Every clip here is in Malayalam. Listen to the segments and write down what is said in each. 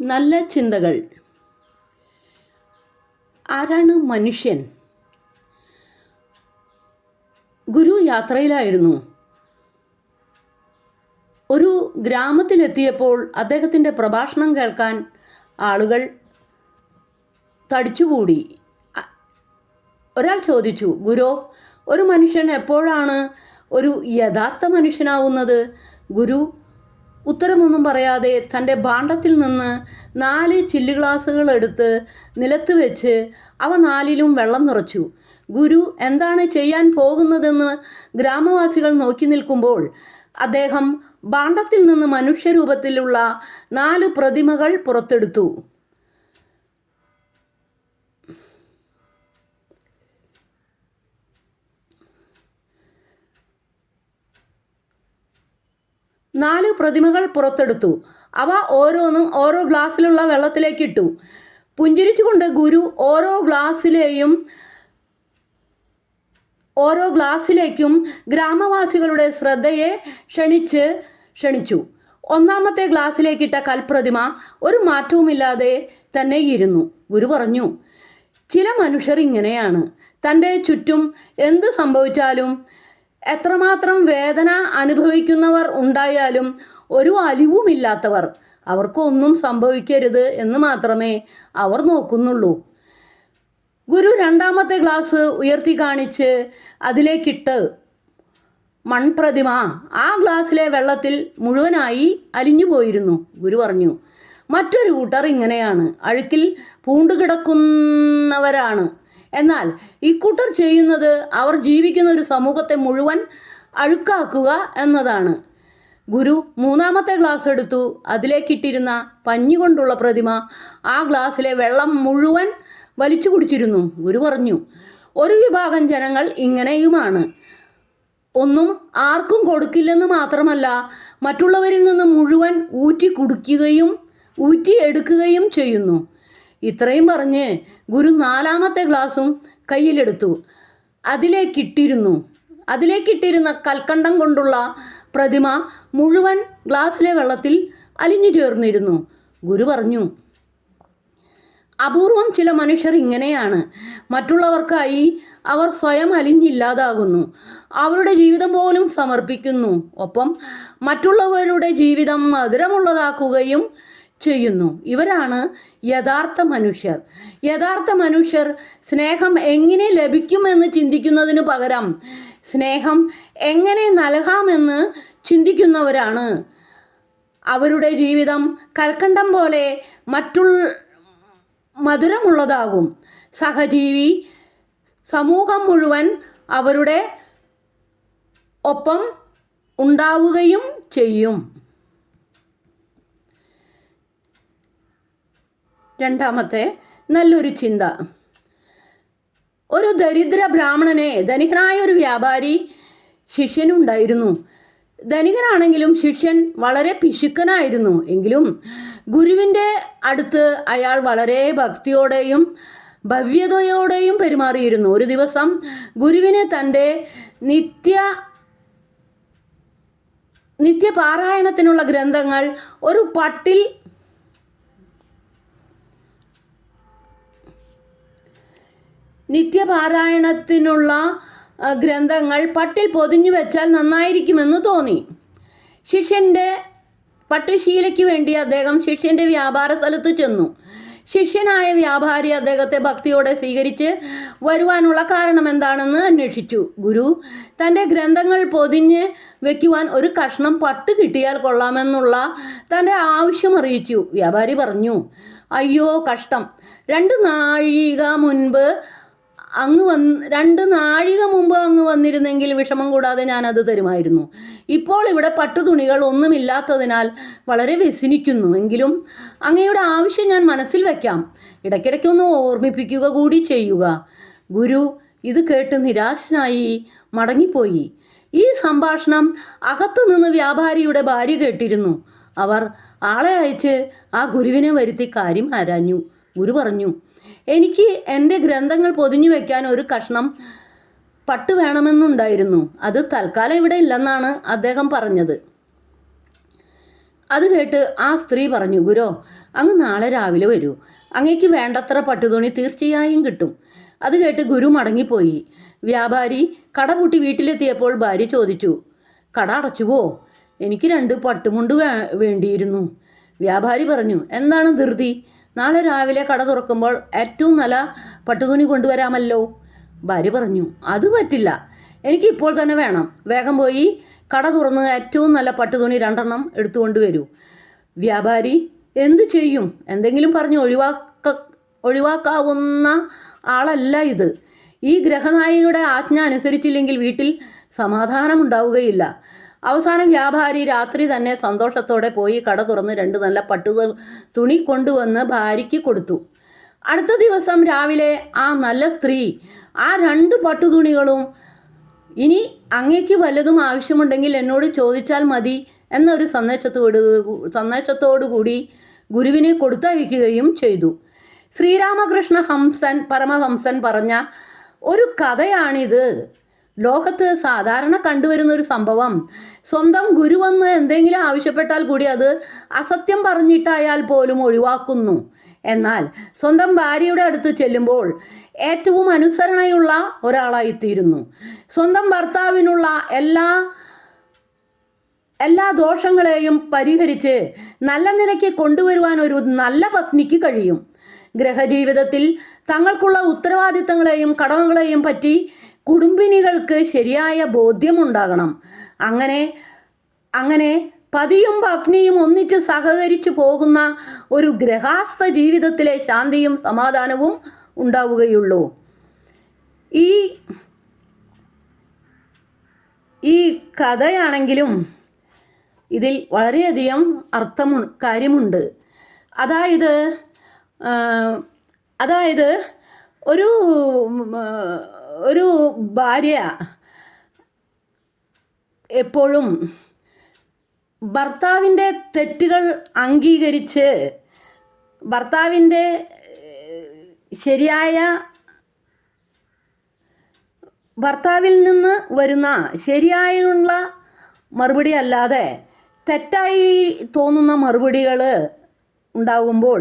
നല്ല ചിന്തകൾ. ആരാണ് മനുഷ്യൻ? ഗുരു യാത്രയിലായിരുന്നു. ഒരു ഗ്രാമത്തിലെത്തിയപ്പോൾ അദ്ദേഹത്തിന്റെ പ്രഭാഷണം കേൾക്കാൻ ആളുകൾ തടിച്ചുകൂടി. ഒരാൾ ചോദിച്ചു ഗുരു ഒരു മനുഷ്യൻ എപ്പോഴാണ് ഒരു യഥാർത്ഥ മനുഷ്യനാവുന്നത്? ഗുരു ഉത്തരമൊന്നും പറയാതെ തന്റെ ഭാണ്ഡത്തിൽ നിന്ന് നാല് ചില്ലു ഗ്ലാസുകൾ എടുത്ത് നിലത്ത് വെച്ച് അവ നാലിലും വെള്ളം നിറച്ചു. ഗുരു എന്താണ് ചെയ്യാൻ പോകുന്നതെന്ന് ഗ്രാമവാസികൾ നോക്കി നിൽക്കുമ്പോൾ അദ്ദേഹം ഭാണ്ഡത്തിൽ നിന്ന് മനുഷ്യരൂപത്തിലുള്ള നാല് പ്രതിമകൾ പുറത്തെടുത്തു. നാല് പ്രതിമകൾ പുറത്തെടുത്തു. അവ ഓരോന്നും ഓരോ ഗ്ലാസ്സിലുള്ള വെള്ളത്തിലേക്ക് ഇട്ടു പുഞ്ചിരിച്ചുകൊണ്ട് ഗുരു ഓരോ ഗ്ലാസ്സിലെയും ഓരോ ഗ്ലാസ്സിലേക്കും ഗ്രാമവാസികളുടെ ശ്രദ്ധയെ ക്ഷണിച്ച് ക്ഷണിച്ചു. ഒന്നാമത്തെ ഗ്ലാസ്സിലേക്കിട്ട കൽപ്രതിമ ഒരു മാറ്റവുമില്ലാതെ തന്നെ ഇരുന്നു. ഗുരു പറഞ്ഞു ചില മനുഷ്യർ ഇങ്ങനെയാണ്. തന്റെ ചുറ്റും എന്ത് സംഭവിച്ചാലും എത്രമാത്രം വേദന അനുഭവിക്കുന്നവർ ഉണ്ടായാലും ഒരു അലിവുമില്ലാത്തവർ അവർക്കൊന്നും സംഭവിക്കരുത് എന്ന് മാത്രമേ അവർ നോക്കുന്നുള്ളൂ. ഗുരു രണ്ടാമത്തെ ഗ്ലാസ് ഉയർത്തി കാണിച്ച് അതിലേക്കിട്ട് മൺപ്രതിമ. ആ ഗ്ലാസ്സിലെ വെള്ളത്തിൽ മുഴുവനായി അലിഞ്ഞു പോയിരുന്നു. ഗുരു പറഞ്ഞു മറ്റൊരു കൂട്ടർ ഇങ്ങനെയാണ്. അഴുക്കിൽ പൂണ്ടുകിടക്കുന്നവരാണ്. എന്നാൽ ഇക്കൂട്ടർ ചെയ്യുന്നത് അവർ ജീവിക്കുന്ന ഒരു സമൂഹത്തെ മുഴുവൻ അഴുക്കാക്കുക എന്നതാണ്. ഗുരു മൂന്നാമത്തെ ഗ്ലാസ് എടുത്തു. അതിലേക്കിട്ടിരുന്ന പഞ്ഞുകൊണ്ടുള്ള പ്രതിമ ആ ഗ്ലാസ്സിലെ വെള്ളം മുഴുവൻ വലിച്ചു കുടിച്ചിരുന്നു. ഗുരു പറഞ്ഞു ഒരു വിഭാഗം ജനങ്ങൾ ഇങ്ങനെയുമാണ്. ഒന്നും ആർക്കും കൊടുക്കില്ലെന്ന് മാത്രമല്ല മറ്റുള്ളവരിൽ നിന്ന് മുഴുവൻ ഊറ്റി കുടിക്കുകയും ഊറ്റി എടുക്കുകയും ചെയ്യുന്നു. ഇത്രയും പറഞ്ഞ് ഗുരു നാലാമത്തെ ഗ്ലാസും കയ്യിലെടുത്തു. അതിലേക്കിട്ടിരുന്നു. അതിലേക്കിട്ടിരുന്ന കൽക്കണ്ടം കൊണ്ടുള്ള പ്രതിമ മുഴുവൻ ഗ്ലാസ്സിലെ വെള്ളത്തിൽ അലിഞ്ഞു ചേർന്നിരുന്നു. ഗുരു പറഞ്ഞു അപൂർവം ചില മനുഷ്യർ ഇങ്ങനെയാണ്. മറ്റുള്ളവർക്കായി അവർ സ്വയം അലിഞ്ഞില്ലാതാകുന്നു. അവരുടെ ജീവിതം പോലും സമർപ്പിക്കുന്നു. ഒപ്പം മറ്റുള്ളവരുടെ ജീവിതം മധുരമുള്ളതാക്കുകയും ചെയ്യുന്നു. ഇവരാണ് യഥാർത്ഥ മനുഷ്യർ. യഥാർത്ഥ മനുഷ്യർ സ്നേഹം എങ്ങനെ ലഭിക്കുമെന്ന് ചിന്തിക്കുന്നതിനു പകരം സ്നേഹം എങ്ങനെ നൽകാമെന്ന് ചിന്തിക്കുന്നവരാണ്. അവരുടെ ജീവിതം കൽക്കണ്ടം പോലെ മറ്റുള്ള മധുരമുള്ളതാകും. സഹജീവി സമൂഹം മുഴുവൻ അവരുടെ ഒപ്പം ഉണ്ടാവുകയും ചെയ്യും. രണ്ടാമത്തെ നല്ലൊരു ചിന്ത. ഒരു ദരിദ്ര ബ്രാഹ്മണനെ ധനികനായ ഒരു വ്യാപാരി ശിഷ്യനുണ്ടായിരുന്നു. ധനികനാണെങ്കിലും ശിഷ്യൻ വളരെ പിശുക്കനായിരുന്നു. എങ്കിലും ഗുരുവിന്റെ അടുത്ത് അയാൾ വളരെ ഭക്തിയോടെയും ഭവ്യതയോടെയും പെരുമാറിയിരുന്നു. ഒരു ദിവസം ഗുരുവിനെ തന്റെ നിത്യ നിത്യപാരായണത്തിനുള്ള ഗ്രന്ഥങ്ങൾ ഒരു പട്ടിൽ നിത്യപാരായണത്തിനുള്ള ഗ്രന്ഥങ്ങൾ പട്ടിൽ പൊതിഞ്ഞു വെച്ചാൽ നന്നായിരിക്കുമെന്ന് തോന്നി. ശിഷ്യന്റെ പട്ടുശീലയ്ക്ക് വേണ്ടി അദ്ദേഹം ശിഷ്യന്റെ വ്യാപാര സ്ഥലത്ത് ചെന്നു. ശിഷ്യനായ വ്യാപാരി അദ്ദേഹത്തെ ഭക്തിയോടെ സ്വീകരിച്ച് വരുവാനുള്ള കാരണം എന്താണെന്ന് അന്വേഷിച്ചു. ഗുരു തന്റെ ഗ്രന്ഥങ്ങൾ പൊതിഞ്ഞ് വെക്കുവാൻ ഒരു കഷ്ണം പട്ട് കിട്ടിയാൽ കൊള്ളാമെന്നുള്ള തന്റെ ആവശ്യം അറിയിച്ചു. വ്യാപാരി പറഞ്ഞു അയ്യോ കഷ്ടം. രണ്ട് നാഴിക മുൻപ് അങ്ങ് വന്ന് രണ്ട് നാഴിക മുമ്പ് അങ്ങ് വന്നിരുന്നെങ്കിൽ വിഷമം കൂടാതെ ഞാനത് തരുമായിരുന്നു. ഇപ്പോൾ ഇവിടെ പട്ടുതുണികൾ ഒന്നുമില്ലാത്തതിനാൽ വളരെ വ്യസനിക്കുന്നു. എങ്കിലും അങ്ങയുടെ ആവശ്യം ഞാൻ മനസ്സിൽ വയ്ക്കാം ഇടയ്ക്കിടയ്ക്കൊന്ന് ഓർമ്മിപ്പിക്കുക കൂടി ചെയ്യുക. ഗുരു ഇത് കേട്ട് നിരാശനായി മടങ്ങിപ്പോയി. ഈ സംഭാഷണം അകത്തുനിന്ന് വ്യാപാരിയുടെ ഭാര്യ കേട്ടിരുന്നു. അവർ ആളെ അയച്ച് ആ ഗുരുവിനെ വരുത്തി കാര്യം ആരാഞ്ഞു. ഗുരു പറഞ്ഞു എനിക്ക് എന്റെ ഗ്രന്ഥങ്ങൾ പൊതിഞ്ഞു വെക്കാൻ ഒരു കഷ്ണം പട്ട് വേണമെന്നുണ്ടായിരുന്നു. അത് തൽക്കാലം ഇവിടെ ഇല്ലെന്നാണ് അദ്ദേഹം പറഞ്ഞത്. അത് കേട്ട് ആ സ്ത്രീ പറഞ്ഞു ഗുരോ അങ്ങ് നാളെ രാവിലെ വരൂ. അങ്ങേക്ക് വേണ്ടത്ര പട്ടുതുണി തീർച്ചയായും കിട്ടും. അത് കേട്ട് ഗുരു മടങ്ങിപ്പോയി. വ്യാപാരി കട പൂട്ടി വീട്ടിലെത്തിയപ്പോൾ ഭാര്യ ചോദിച്ചു കട അടച്ചുവോ? എനിക്ക് രണ്ട് പട്ടുമുണ്ട് വേണ്ടിയിരുന്നു. വ്യാപാരി പറഞ്ഞു എന്താണ് ധൃതി? നാളെ രാവിലെ കട തുറക്കുമ്പോൾ ഏറ്റവും നല്ല പട്ടുതുണി കൊണ്ടുവരാമല്ലോ. ഭാര്യ പറഞ്ഞു അത് പറ്റില്ല. എനിക്ക് ഇപ്പോൾ തന്നെ വേണം. വേഗം പോയി കട തുറന്ന് ഏറ്റവും നല്ല പട്ടുതുണി രണ്ടെണ്ണം എടുത്തുകൊണ്ട് വരൂ വ്യാപാരി എന്തു ചെയ്യും? എന്തെങ്കിലും പറഞ്ഞ് ഒഴിവാക്ക ഒഴിവാക്കാവുന്ന ആളല്ല ഇത്. ഈ ഗ്രഹനായികയുടെ ആജ്ഞ അനുസരിച്ചില്ലെങ്കിൽ വീട്ടിൽ സമാധാനമുണ്ടാവുകയില്ല. അവസാനം വ്യാപാരി രാത്രി തന്നെ സന്തോഷത്തോടെ പോയി കട തുറന്ന് രണ്ട് നല്ല പട്ടു തുണി കൊണ്ടുവന്ന് ഭാര്യയ്ക്ക് കൊടുത്തു. അടുത്ത ദിവസം രാവിലെ ആ നല്ല സ്ത്രീ ആ രണ്ട് പട്ടുതുണികളും ഇനി അങ്ങേക്ക് വല്ലതും ആവശ്യമുണ്ടെങ്കിൽ എന്നോട് ചോദിച്ചാൽ മതി എന്നൊരു സന്ദേശത്തോട് സന്ദേശത്തോടു കൂടി ഗുരുവിനെ കൊടുത്തയക്കുകയും ചെയ്തു. ശ്രീരാമകൃഷ്ണ ഹംസൻ പരമഹംസൻ പറഞ്ഞ ഒരു കഥയാണിത്. ലോകത്ത് സാധാരണ കണ്ടുവരുന്ന ഒരു സംഭവം. സ്വന്തം ഗുരു വന്ന് എന്തെങ്കിലും ആവശ്യപ്പെട്ടാൽ കൂടി അത് അസത്യം പറഞ്ഞിട്ടായാൽ പോലും ഒഴിവാക്കുന്നു. എന്നാൽ സ്വന്തം ഭാര്യയുടെ അടുത്ത് ചെല്ലുമ്പോൾ ഏറ്റവും അനുസരണയുള്ള ഒരാളായിത്തീരുന്നു. സ്വന്തം ഭർത്താവിനുള്ള എല്ലാ എല്ലാ ദോഷങ്ങളെയും പരിഹരിച്ച് നല്ല നിലയ്ക്ക് കൊണ്ടുവരുവാൻ ഒരു നല്ല പത്നിക്ക് കഴിയും. ഗ്രഹജീവിതത്തിൽ തങ്ങൾക്കുള്ള ഉത്തരവാദിത്തങ്ങളെയും കടമകളെയും പറ്റി കുടുംബിനികൾക്ക് ശരിയായ ബോധ്യമുണ്ടാകണം. അങ്ങനെ അങ്ങനെ പതിയും പത്നിയും ഒന്നിച്ച് സഹകരിച്ചു പോകുന്ന ഒരു ഗ്രഹാസ്ഥ ജീവിതത്തിലെ ശാന്തിയും സമാധാനവും ഉണ്ടാവുകയുള്ളൂ. ഈ ഈ കഥയാണെങ്കിലും ഇതിൽ വളരെയധികം അർത്ഥമു കാര്യമുണ്ട്. അതായത് അതായത് ഒരു ഒരു ഭാര്യ എപ്പോഴും ഭർത്താവിന്റെ തെറ്റുകൾ അംഗീകരിച്ച് ഭർത്താവിന്റെ ശരിയായ ഭർത്താവിൽ നിന്ന് വരുന്ന ശരിയായുള്ള മറുപടി അല്ലാതെ തെറ്റായി തോന്നുന്ന മറുപടികൾ ഉണ്ടാകുമ്പോൾ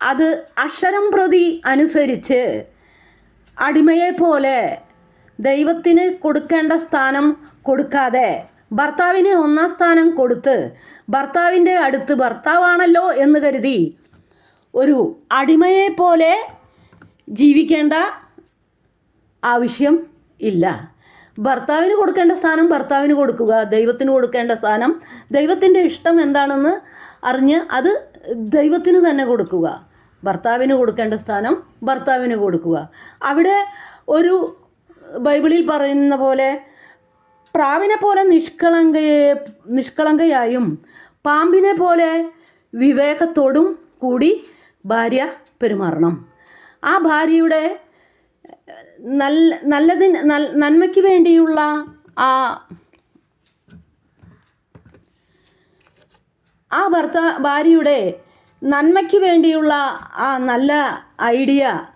അത് അക്ഷരം പ്രതി അനുസരിച്ച് അടിമയെ പോലെ ദൈവത്തിന് കൊടുക്കേണ്ട സ്ഥാനം കൊടുക്കാതെ ഭർത്താവിന് ഒന്നാം സ്ഥാനം കൊടുത്ത് ഭർത്താവിന്റെ അടുത്ത് ഭർത്താവാണല്ലോ എന്ന് കരുതി ഒരു അടിമയെ പോലെ ജീവിക്കേണ്ട ആവശ്യം ഇല്ല. ഭർത്താവിന് കൊടുക്കേണ്ട സ്ഥാനം ഭർത്താവിന് കൊടുക്കുക ദൈവത്തിന് കൊടുക്കേണ്ട സ്ഥാനം ദൈവത്തിന്റെ ഇഷ്ടം എന്താണെന്ന് അറിഞ്ഞ് അത് ദൈവത്തിന് തന്നെ കൊടുക്കുക. ഭർത്താവിന് കൊടുക്കേണ്ട സ്ഥാനം ഭർത്താവിന് കൊടുക്കുക. അവിടെ ഒരു ബൈബിളിൽ പറയുന്ന പോലെ പ്രാവിനെ പോലെ നിഷ്കളങ്കയെ നിഷ്കളങ്കയായും പാമ്പിനെ പോലെ വിവേകത്തോടും കൂടി ഭാര്യ പെരുമാറണം. ആ ഭാര്യയുടെ നല്ല നല്ലതിന് നന്മയ്ക്ക് വേണ്ടിയുള്ള ആ ആ ഭർത്ത ഭാര്യയുടെ നന്മയ്ക്ക് വേണ്ടിയുള്ള ആ നല്ല ഐഡിയ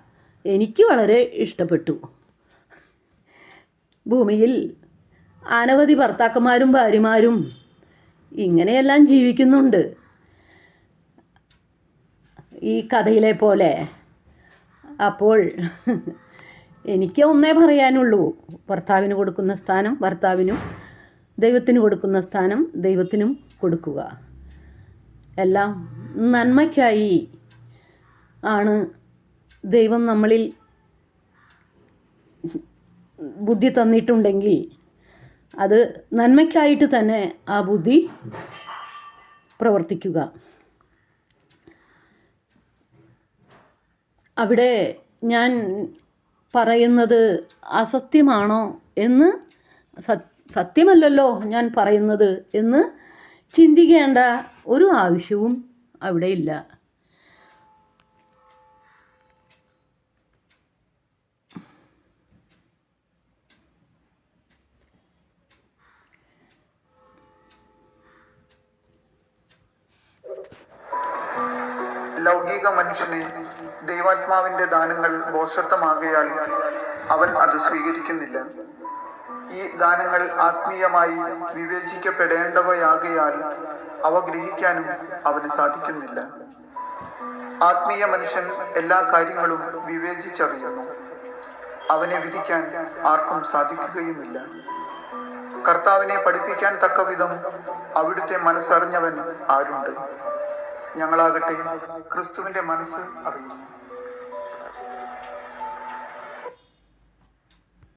എനിക്ക് വളരെ ഇഷ്ടപ്പെട്ടു. ഭൂമിയിൽ അനവധി ഭർത്താക്കന്മാരും ഭാര്യമാരും ഇങ്ങനെയെല്ലാം ജീവിക്കുന്നുണ്ട്. ഈ കഥയിലെ പോലെ. അപ്പോൾ എനിക്ക് ഒന്നേ പറയാനുള്ളൂ. ഭർത്താവിന് കൊടുക്കുന്ന സ്ഥാനം ഭർത്താവിനും ദൈവത്തിന് കൊടുക്കുന്ന സ്ഥാനം ദൈവത്തിനും കൊടുക്കുക. എല്ലാം നന്മയ്ക്കായി ആണ് ദൈവം നമ്മളിൽ ബുദ്ധി തന്നിട്ടുണ്ടെങ്കിൽ അത് നന്മയ്ക്കായിട്ട് തന്നെ ആ ബുദ്ധി പ്രവർത്തിക്കുക. അവിടെ ഞാൻ പറയുന്നത് അസത്യമാണോ എന്ന് സത്യമല്ലല്ലോ ഞാൻ പറയുന്നത് എന്ന് ചിന്തിക്കേണ്ട ഒരു ആവശ്യവും അവിടെ ഇല്ല ലൗകിക മനുഷ്യനെ ദൈവാത്മാവിന്റെ ദാനങ്ങൾ ബോഷത്വമാകയാൽ അവൻ അത് സ്വീകരിക്കുന്നില്ല. ഈ ദാനങ്ങൾ ആത്മീയമായി വിവേചിക്കപ്പെടേണ്ടവയാകയാൽ അവ ഗ്രഹിക്കാനും അവന് സാധിക്കുന്നില്ല. ആത്മീയ മനുഷ്യൻ എല്ലാ കാര്യങ്ങളും വിവേചിച്ചറിയുന്നു. അവനെ വിധിക്കാൻ ആർക്കും സാധിക്കുകയുമില്ല. കർത്താവിനെ പഠിപ്പിക്കാൻ തക്ക വിധം അവിടുത്തെ മനസ്സറിഞ്ഞവൻ ആരുണ്ട്? ഞങ്ങളാകട്ടെ ക്രിസ്തുവിന്റെ മനസ്സ് അറിയുന്നു.